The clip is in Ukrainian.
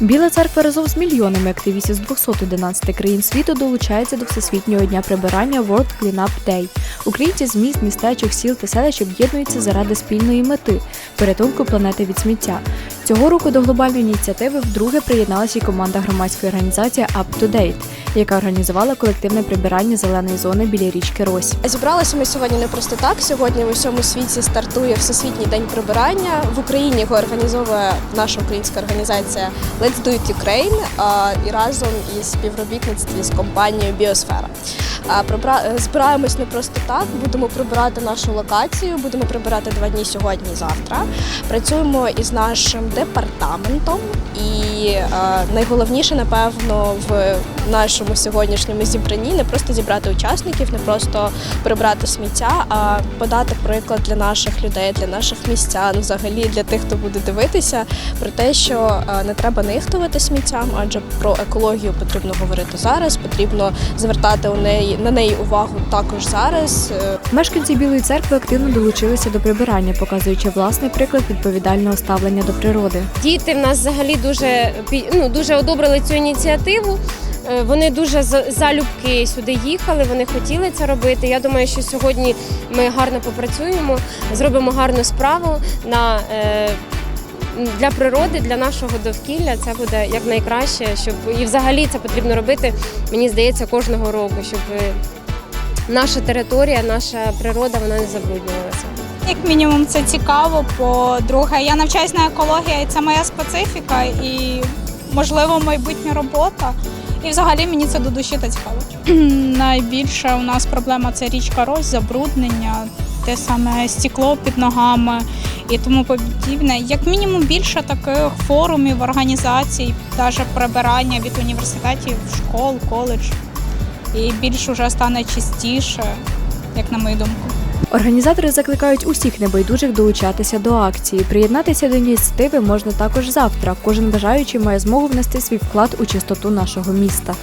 Біла церква разом з мільйонами активістів з 211 країн світу долучається до всесвітнього дня прибирання World Cleanup Day. Українці з міст, містечок, сіл та селищ об'єднуються заради спільної мети порятунку планети від сміття. Цього року до глобальної ініціативи вдруге приєдналася і команда громадської організації Up to Date, яка організувала колективне прибирання зеленої зони біля річки Рось. Зібралися ми сьогодні не просто так. Сьогодні в усьому світі стартує Всесвітній день прибирання. В Україні його організовує наша українська організація Let's Do It Ukraine і разом із співробітництві з компанією Біосфера. Е, Збираємось не просто так. Будемо прибирати нашу локацію. Будемо прибирати два дні сьогодні і завтра. Працюємо із нашим департаментом, і е, найголовніше, напевно, в нашому сьогоднішньому зібранні не просто зібрати учасників, не просто прибрати сміття, а подати приклад для наших людей, для наших містян, взагалі для тих, хто буде дивитися, про те, що е, не треба нехтувати сміттям, адже про екологію потрібно говорити зараз, потрібно звертати у неї на неї увагу також зараз. Е, Мешканці Білої церкви активно долучилися до прибирання, показуючи власний приклад відповідального ставлення до природи. Діти в нас взагалі дуже ну, дуже одобрили цю ініціативу. Е, Вони дуже залюбки сюди їхали, вони хотіли це робити. Я думаю, що сьогодні ми гарно попрацюємо, зробимо гарну справу на, е, для природи, для нашого довкілля. Це буде якнайкраще, щоб і взагалі це потрібно робити, мені здається, кожного року, щоб е, наша територія, наша природа вона не забруднювалася. Як мінімум, це цікаво. По-друге, я навчаюсь на екологія, і це моя специфіка, і можливо майбутня робота. І взагалі мені це до душі та цікаво. Найбільша у нас проблема це річка Рось, забруднення, те саме стекло під ногами і тому подібне. Як мінімум більше таких форумів, організацій, навіть прибирання від університетів, школ, коледж. І більш уже стане чистіше, як на мою думку. Організатори закликають усіх небайдужих долучатися до акції. Приєднатися до ініціативи можна також завтра. Кожен бажаючий має змогу внести свій вклад у чистоту нашого міста.